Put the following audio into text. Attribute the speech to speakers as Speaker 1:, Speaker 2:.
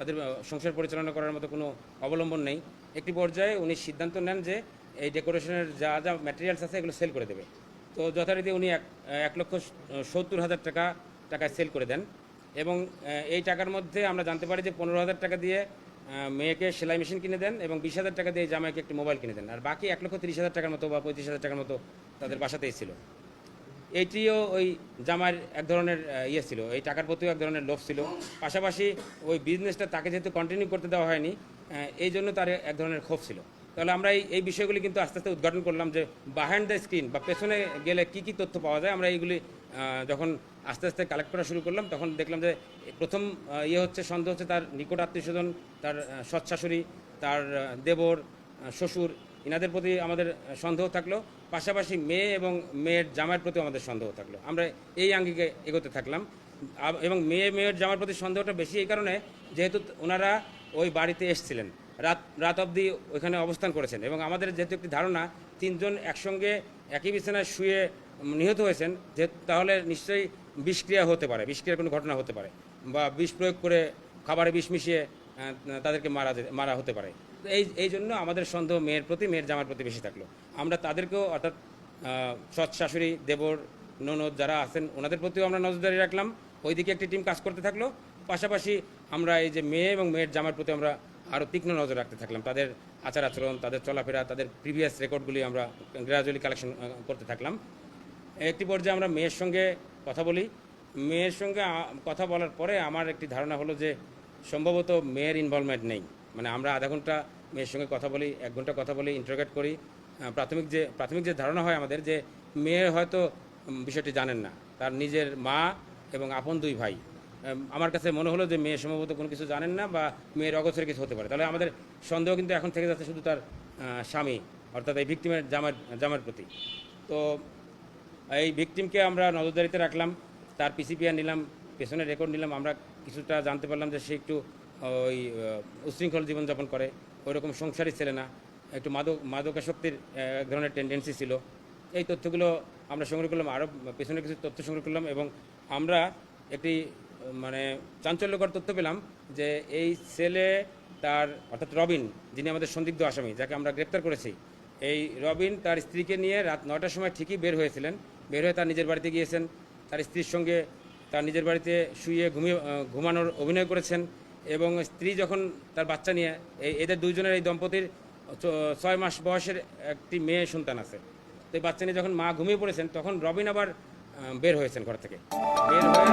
Speaker 1: তাদের সংসার পরিচালনা করার মতো কোনো অবলম্বন নেই। একটি পর্যায়ে উনি সিদ্ধান্ত নেন যে এই ডেকোরেশনের যা যা ম্যাটেরিয়ালস আছে এগুলো সেল করে দেবে। তো যথারীতি উনি এক এক লক্ষ সত্তর হাজার টাকা, টাকায় সেল করে দেন। এবং এই টাকার মধ্যে আমরা জানতে পারি যে পনেরো হাজার টাকা দিয়ে মেয়েকে সেলাই মেশিন কিনে দেন এবং বিশ হাজার টাকা দিয়ে জামাইকে একটি মোবাইল কিনে দেন। আর বাকি এক লক্ষ তিরিশ হাজার টাকার মতো বা পঁয়ত্রিশ হাজার টাকার মতো তাদের বাসাতেই ছিল। এইটিও ওই জামার এক ধরনের ইয়ে ছিল, এই টাকার প্রতিও এক ধরনের লোভ ছিল। পাশাপাশি ওই বিজনেসটা তাকে যেহেতু কন্টিনিউ করতে দেওয়া হয়নি এই জন্য তার এক ধরনের ক্ষোভ ছিল। তাহলে আমরা এই এই বিষয়গুলি কিন্তু আস্তে আস্তে উদ্ঘাটন করলাম যে বাহাইন্ড দ্য স্ক্রিন বা পেছনে গেলে কি কি তথ্য পাওয়া যায়, আমরা এইগুলি যখন আস্তে আস্তে কালেক্ট করা শুরু করলাম, তখন দেখলাম যে প্রথম ইয়ে হচ্ছে, সন্দেহ হচ্ছে তার নিকট আত্মীয় স্বজন, তার সৎ শাশুড়ি, তার দেবর শ্বশুর, ইনাদের প্রতি আমাদের সন্দেহ থাকল, পাশাপাশি মেয়ে এবং মেয়ের জামাইয়ের প্রতি আমাদের সন্দেহ থাকল। আমরা এই আঙ্গিকে এগোতে থাকলাম। এবং মেয়ে, মেয়ের জামার প্রতি সন্দেহটা বেশি এই কারণে যেহেতু ওনারা ওই বাড়িতে এসছিলেন। রাত রাত অবধি ওইখানে অবস্থান করেছেন। এবং আমাদের যেহেতু একটি ধারণা, তিনজন একসঙ্গে একই বিছানায় শুয়ে নিহত হয়েছেন, যে তাহলে নিশ্চয়ই বিষক্রিয়া হতে পারে, বিষক্রিয়ার কোনো ঘটনা হতে পারে। বা বিষ প্রয়োগ করে খাবারে বিষ মিশিয়ে তাদেরকে মারা মারা হতে পারে। এই এই জন্য আমাদের সন্দেহ মেয়ের প্রতি, মেয়ের জামার প্রতি বেশি থাকল। আমরা তাদেরকেও, অর্থাৎ সৎ শাশুড়ি, দেবর, ননদ যারা আছেন, ওনাদের প্রতিও আমরা নজরদারি রাখলাম। ওইদিকে একটি টিম কাজ করতে থাকল। পাশাপাশি আমরা এই যে মেয়ে এবং মেয়ের জামার প্রতি আমরা আরও তীক্ষ্ণ নজর রাখতে থাকলাম। তাদের আচার আচরণ, তাদের চলাফেরা, তাদের প্রিভিয়াস রেকর্ডগুলি আমরা গ্রাজুয়ালি কালেকশন করতে থাকলাম। একটি পর্যায়ে আমরা মেয়ের সঙ্গে কথা বলি। মেয়ের সঙ্গে কথা বলার পরে আমার একটি ধারণা হলো যে, সম্ভবত মেয়ের ইনভলভমেন্ট নেই। মানে আমরা আধা ঘণ্টা মেয়ের সঙ্গে কথা বলি, এক ঘণ্টা কথা বলি ইন্টারোগেট করি। প্রাথমিক যে প্রাথমিক যে ধারণা হয় আমাদের যে, মেয়ে হয়তো বিষয়টি জানেন না। তার নিজের মা এবং আপন দুই ভাই। আমার কাছে মনে হলো যে, মেয়ে সম্ভবত কোনো কিছু জানেন না বা মেয়ের অগোচরে কিছু হতে পারে। তাহলে আমাদের সন্দেহ কিন্তু এখন থেকে যাচ্ছে শুধু তার স্বামী, অর্থাৎ এই ভিক্টিমের জামার জামার প্রতি। তো, এই ভিকটিমকে আমরা নজরদারিতে রাখলাম, তার পিসিপিআর নিলাম পেছনে রেকর্ড নিলাম। আমরা কিছুটা জানতে পারলাম যে সে একটু ওই আহ, উচ্ছৃঙ্খল জীবনযাপন করে। ওই রকম সংসারই ছেলে না। একটু মাদক মাদকাসক্তির এক ধরনের টেন্ডেন্সি ছিল। এই তথ্যগুলো আমরা সংগ্রহ করলাম আরও পেছনে কিছু তথ্য সংগ্রহ করলাম এবং আমরা একটি মানে চাঞ্চল্যকর তথ্য পেলাম যে এই ছেলে তার অর্থাৎ রবিন যিনি আমাদের সন্দিগ্ধ আসামি যাকে আমরা গ্রেপ্তার করেছি এই রবিন তার স্ত্রীকে নিয়ে রাত নয়টার সময় ঠিকই বের হয়েছিলেন। বের হয়ে তার নিজের বাড়িতে গিয়েছেন। তার স্ত্রীর সঙ্গে তার নিজের বাড়িতে শুয়ে ঘুমিয়ে ঘুমানোর অভিনয় করেছেন। এবং স্ত্রী যখন তার বাচ্চা নিয়ে এদের দুজনের এই দম্পতির ছয় মাস বয়সের একটি মেয়ে সন্তান আছে। তো এই বাচ্চা নিয়ে যখন মা ঘুমিয়ে পড়েছেন, তখন রবিন আবার বের হয়েছেন ঘর থেকে। বের হয়ে